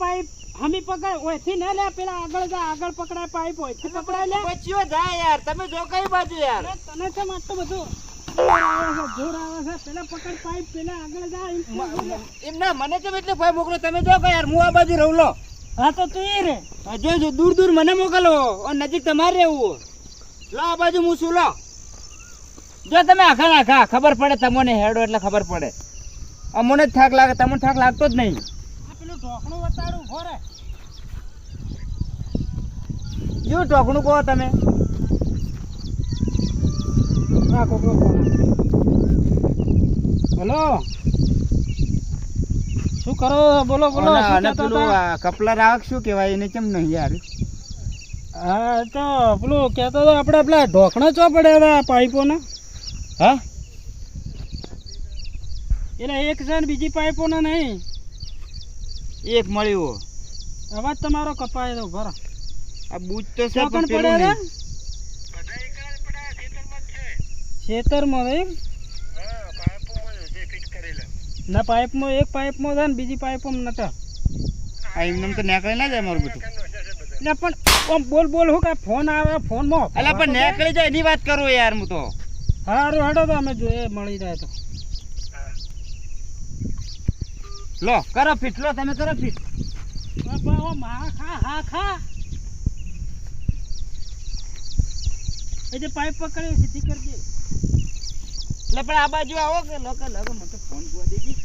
Pipe હમી પકડ ઓયથી ના લે પેલા આગળ જા આગળ પકડાય પાઇપ ઓયથી પકડાય લે. પચ્યો જાય યાર? તમે જો કઈ બાજુ યાર? તને કેમ આટલું બધું જોર આવે છે પેલા પકડ પાઇપ પેલા આગળ જા એમ ના મને તો એટલે ભાઈ મોકલો? તમે જો યાર હું આ બાજુ રહું લો. હા તો તું રે. જો જો દૂર દૂર મને મોકલો. નજીક તમારે રહેવું. લો આ બાજુ હું શું લો. જો તમે આખા આખા ખબર પડે તમને હેડો એટલે ખબર પડે. અમને થાક લાગે તમને થાક લાગતો જ નહીં. પેલું ઢોકણું વતાડું ઊભો રે જો કહો તમે? આ કોકરો ફોન હેલો શું કરો? બોલો બોલો. અને- શું અને કહેતા પેલું કપલા રાખ શું કહેવાય? એને કેમ નહીં યાર? હા તો પેલું કહેતો હતો આપણે પેલા ઢોકણા ચો પડ્યા હતા પાઇપોના? હા? એટલે એક છે ને બીજી પાઇપોના નહીં. એક મળ્યું. અવાજ તમારો કપાય તો ભરો. આ બૂચ તો છે પણ પડે રે. ખેતરમાં એમ? ના પાઇપમાં એક પાઇપમાં છે ને બીજી પાઇપમાં નતા આ એમને તો નીકળી ના જાય મારું બધું. એટલે પણ આમ બોલ બોલ હું કાંઈ ફોન આવે ફોનમાં અલા પણ નીકળી જાય? એની વાત કરું યાર હું તો. હારું હડો તો અમે જોઈએ મળી જાય તો. લો કરો ફીટ લો તમે કરો ફીટ. પાઇપ પકડી સીધી કરજે એટલે પણ આ બાજુ આવો કે લોકો લોકો મને ફોન કરી દેજી.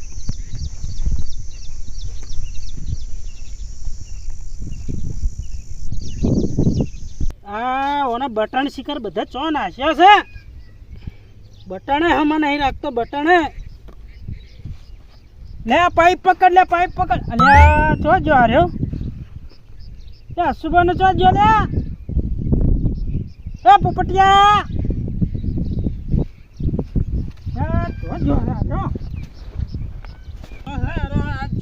આ ઓના બટન શિખર બધા ચો નાખ્યો છે બટણે હમણાં નહીં રાખતો બટણે. લે, પાઇપ પકડ, લે, પાઇપ પકડ. અલ્યા છો જો આ રહ્યો? લે સુબન છો જો, લે. એ, પોપટિયા. લે છો જો આ છો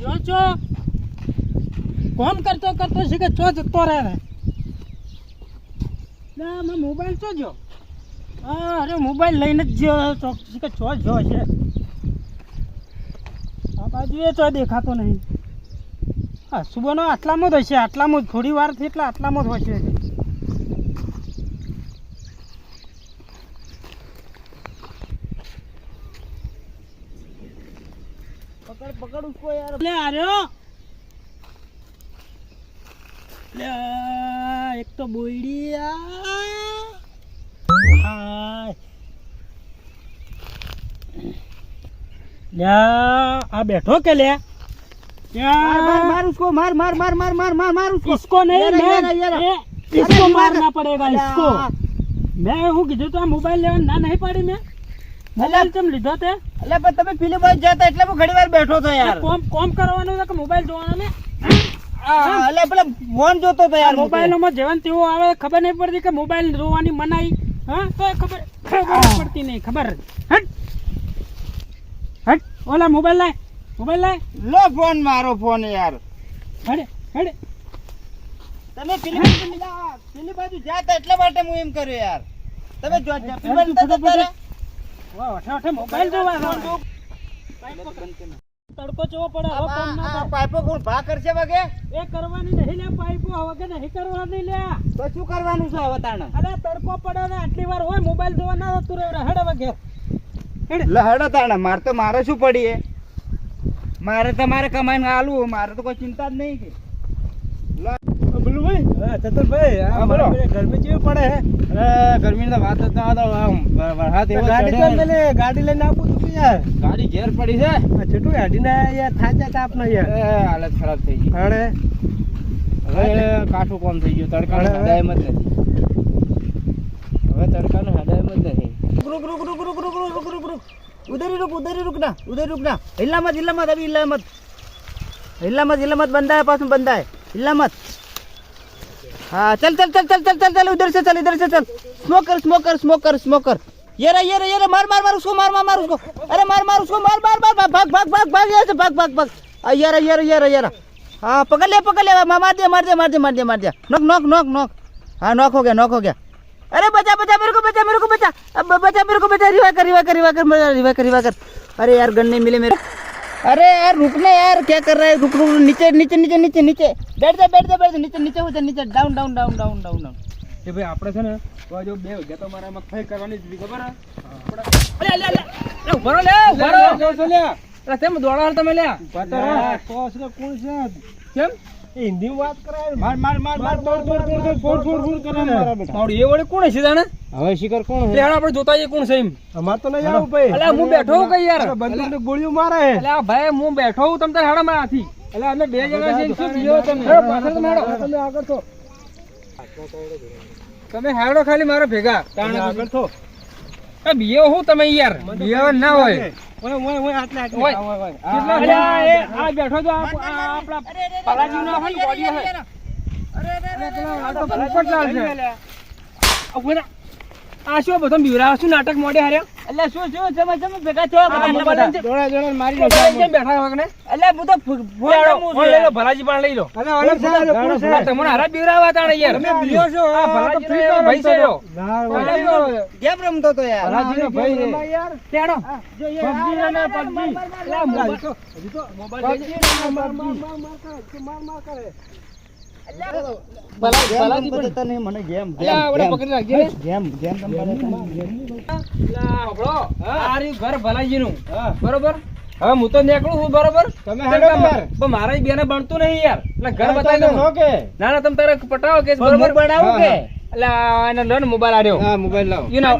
જો છો. કોમ કરતો કરતો શીખે છો જતો રહે ના મેં મોબાઈલ છો જો? હા, અરે મોબાઈલ લઈને જ જો છો શીખે છો જો છે. બાજુ એ તો દેખાતો નહીં. હા સુબહનો આટલામાં જ હશે, આટલામાં જ. થોડી વારથી એટલે આટલામાં જ હશે. પકડ પકડ ઉસકો યાર. લે, આર્યો. લે, એક તો બોઈડી આ. આ બેઠો કે લ્યા? તમે પેલી બાજુ જતા એટલે ઘણી વાર બેઠો તો કોમ કોમ કરવાનું કે મોબાઈલ જોવાનો ને. એટલે ફોન જોતો તો યાર મોબાઈલમાં જેવન તેવું આવે ખબર નહીં પડતી કે મોબાઈલ જોવાની મનાઈ. હા તો ખબર ખબર પડતી નહીં ખબર. હટ. ઓલા મોબાઈલ લાય મોબાઈલ લાય. લો ફોન મારો ફોન યાર. હડે હડે. તમે પેલી બાજુ મિલા પેલી બાજુ જાતા એટલા માટે હું એમ કર્યો યાર. તમે જો જો- પેલી બાજુ જતા હતા વાહ અઠે અઠે મોબાઈલ જોવા તડકો જોવો પડે હવે ફોન ના થાય. પાઇપો કોણ ભા કરશે વગે? એ કરવાની નહીં લે પાઇપો વગે નહીં કરવાની લે. તો શું કરવાનું છે હવે તાણે? અરે તડકો પડે ને આટલી વાર હોય મોબાઈલ જોવા ના તું રહે હડે વગેરે હેડે લહેડો તાણે મારે તો મારે શું પડીએ? મારે તમારે કમાઈને આલું મારે તો કોઈ ચિંતા જ નહીં કે. ગાડી લઈને આપું છું યાર? ગાડી ઘેર પડી છે? છેટું ગાડી ના યાર થાચા તાપ ના યાર હાલત ખરાબ થઈ ગઈ. અરે હવે કાઠું કોમ થઈ ગયું તડકા હડાય મત નથી. હવે તડકાનું હડાય મત નથી. रुक रुक रुक रुक रुक रुक रुक रुक रुक उधर ही रुक उधर ही रुकना उधर रुकना हिलना मत हिलना मत अभी हिलना मत हिलना मत हिलना मत बंदा है पास में बंदा है हिलना मत हाँ चल चल चल चल चल चल चल उधर से चल इधर से चल स्मोकर स्मोकर स्मोकर स्मोकर ये रहा ये रहा ये रहा मार मार मार उसको मार मार मार उसको अरे मार मार उसको मार मार मार भाग भाग भाग भाग यहाँ से भाग भाग भाग ये रहा ये रहा ये रहा ये रहा हाँ पकड़ लिया पकड़ लिया मार दिया मार दिया मार दिया मार दिया मार दिया नॉक नॉक नॉक नॉक हाँ नॉक हो गया नॉक हो गया। अरे बचा बचा मेरे को बचा मेरे को बचा अब बचा मेरे को बचा रिवा कर रिवा कर रिवा कर रिवा कर रिवा कर अरे यार गन नहीं मिले मेरे अरे यार रुकना यार क्या कर रहा है रुक रुक नीचे नीचे नीचे नीचे नीचे बैठ जा बैठ जा बैठ जा नीचे नीचे हो जा नीचे down down down down down down એ ભાઈ આપણે છે ને તો આ જો બે વાગ્યા તો મારા મગફળી કરવાની જ હતી, ખબર હે? અલે, અલે, અલે. અલે, ઉભા રહો લે, ઉભા રહો. અલે, તેમ દોડો હાલ તમે લ્યા. હિન્દી વાત કરાય માર માર માર માર દોડ દોડ દોડ ફોડ ફોડ ફોડ કરે મારા બેટા. એ વડે કોણ છે જાણે? હવે શિખર કોણ છે? લેણ આપણે જોતા કોણ છે એમ. અમાર તો નહીં આવું ભાઈ. અલ્યા હું બેઠો હું કઈ યાર? બંદૂક ને ગોળીઓ મારે. હે અલ્યા ભાઈ હું બેઠો હું તમ તાર હાડા માં આથી. અલ્યા અમે બે જણા છે શું બીજો તમે? પાછળ તમે હેડો. તમે આગળ છો. તમે હેડો ખાલી મારા ભેગા. આગળ છો. બીયો હું તમે યાર. બીયો ના હોય. આ બેઠો તો આપણા પલાજી નો હોય બોડી હે શું બધો બીવરા નાટક મોડે હાર્યા એટલે શું શું તમે તમે ભેગા થયો એટલે હું તો ભલાજી પણ લઈ લો અને ઓલમ સાહેબ તમને હરા બીવરાવા તાણે યાર તમે બીયો છો આ ભલાજી ભાઈ છે કેમ રમતો તો યાર ભલાજી નો ભાઈ યાર તેડો જો ને પબજી એટલે મોબાઈલ તો મોબાઈલ માર માર માર કરે માર માર કરે બરોબર? હવે હું તો નીકળું છું બરોબર? તમે પણ મારા બેને બનતું નહીં યાર. એટલે ઘર બતાવી ના ના તમે તારે પટાવો કે બરોબર? હું બનાવું કે એટલે લો ને મોબાઈલ આડ્યો. હા મોબાઈલ લાવો. યુ નો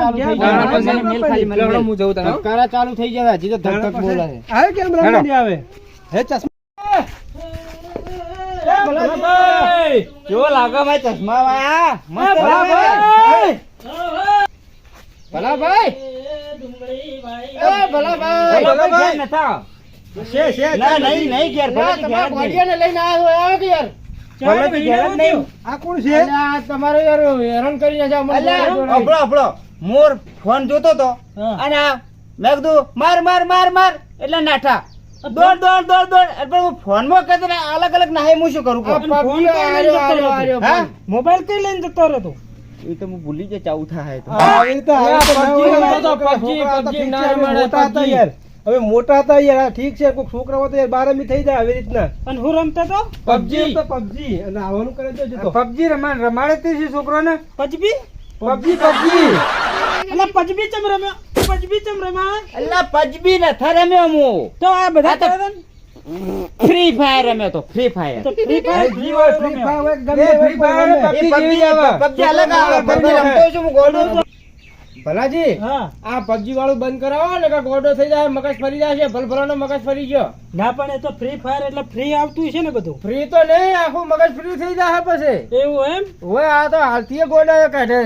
ચાલુ થઈ ગયા. હું જઉં તને. ચાલુ થઈ ગયા હજી તો ચશ્મા? ભાઈ. ચશ્મા વાયા? ભલા ભાઈ મોર ફોન જોતો તો. અને મેં કીધું માર માર માર માર. એટલે નાઠા. દોડ દોડ દોડ દોડ. એટલે હું ફોનમાં કહેતો અલગ અલગ ના હું શું કરું મોબાઈલ કઈ લઈને જતો રહ્યો એ તો હું ભૂલી જાય ચાવું થાય તો. હવે મોટા હતા યાર હવે મોટા હતા યાર આ ઠીક છે કોઈ છોકરા હોય તો યાર બારમી થઈ જાય આવી રીતના. અને હું રમતો તો? પબજી તો પબજી અને આવવાનું કરે તો જતો પબજી રમાડ રમાડે તે છે છોકરાને પબજી પબજી પબજી. એટલે પજબી ચમ રમ્યો? પજબી ચમ રમ્યા અલ્લા પજબી ને થર રમ્યો હું. તો આ બધા? ફ્રી ફાયર રમ્યો તો ફ્રી ફાયર તો Free Fire Free Fire Free Fire ગમે ફ્રી ફાયર રમે. PUBG એ જેવી PUBG આવે. PUBG અલગ આવે PUBG રમતો છું હું ગોળું ભલાજી આ પબજી વાળું બંધ કરાવો ને કે ગોડો થઈ જાય મગજ ફરી જશે ભલભલાનો મગજ ફરી ગયો. ના પણ એ તો ફ્રી ફાયર એટલે ફ્રી આવતું છે ને બધું. ફ્રી તો નહીં આખું મગજ ફ્રી થઈ જાય પછી. એવું એમ? હોય આ તો હાલથી ગોડા કાઢે.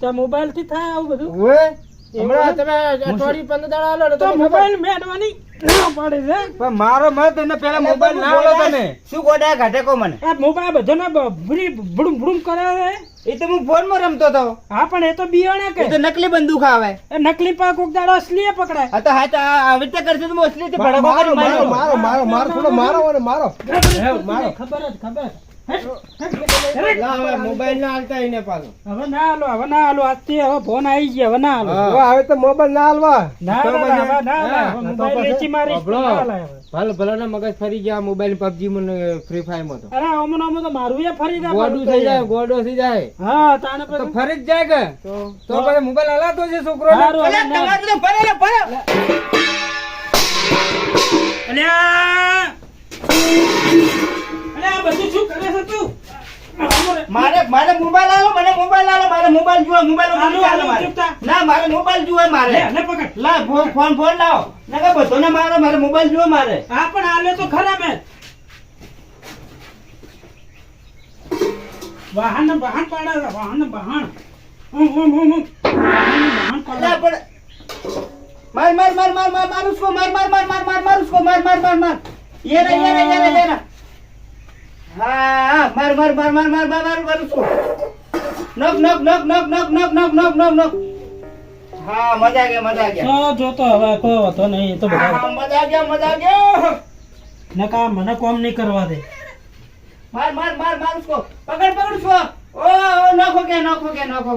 તો મોબાઈલથી થાય આવું બધું? હોય હમણાં તમે અઠવાડિયું પંદર દાડા આલો તો મોબાઈલ મેળવાની ના પડે છે પણ મારો મત એને પેલા મોબાઈલ ના તમે શું ગોડા ઘાટે કો મને આ મોબાઈલ બધાને બ- ભૂરી કરે છે એ તો હું ફોનમાં રમતો હતો હા પણ એ તો બિયાણા એ તો કે નકલી બંદૂક આવે એ નકલી પાક કોક દાડો અસલી પકડાય હા તો હા તો આવી રીતે કરશે તો હું અસલીથી ભડકો મારો મારો મારો મારો મારો થોડો મારો મારો મારો ખબર જ ખબર મોબાઈલ ના હાલતા એને પાછો. હવે ના હાલો હવે ના હાલો. આજથી હવે ફોન આવી ગયા હવે ના હાલો. હવે તો મોબાઈલ ના હાલવા. ભલે ભલે ના મગજ ફરી ગયા મોબાઈલ પબજી મને ફ્રી ફાયરમાં તો. અરે અમુક અમુક તો મારું એ ફરી જાય ગોડું થઈ જાય ગોડો થઈ જાય. હા તો ફરી જ જાય કે? તો પછી મોબાઈલ હલાતો છે છોકરો ભલે ને, ભલે. અલ્યા! મારે મારે મોબાઈલ આલો મને મોબાઈલ આલો મારે મોબાઈલ જોવે મોબાઈલ ના મારે મોબાઈલ જોવે મારે. લા ફોન ફોન લાવો. ના બધો ને મારે મારે મોબાઈલ જોવે મારે. હા પણ આલે તો ખરાબ હે વાહન વાહન પાડે વાહન વાહન. હું હું હું હું. વાહન પાડે. માર માર માર માર માર માર મારું માર માર માર માર માર મારું ઉસકો માર માર માર માર. યેરા યેરા યેરા યેરા હા માર માર માર માર માર માર માર છું નક નક નક નક નક નક નક નક નક નક હા મજા ગયા મજા ગયા હા જો તો હવે કોઈ વાતો નહીં તો બધા હા મજા ગયા મજા ગયા નકા મને કોમ નહીં કરવા દે માર માર માર માર ઉસકો પકડ પકડ ઉસકો ઓ નખો કે નખો કે નખો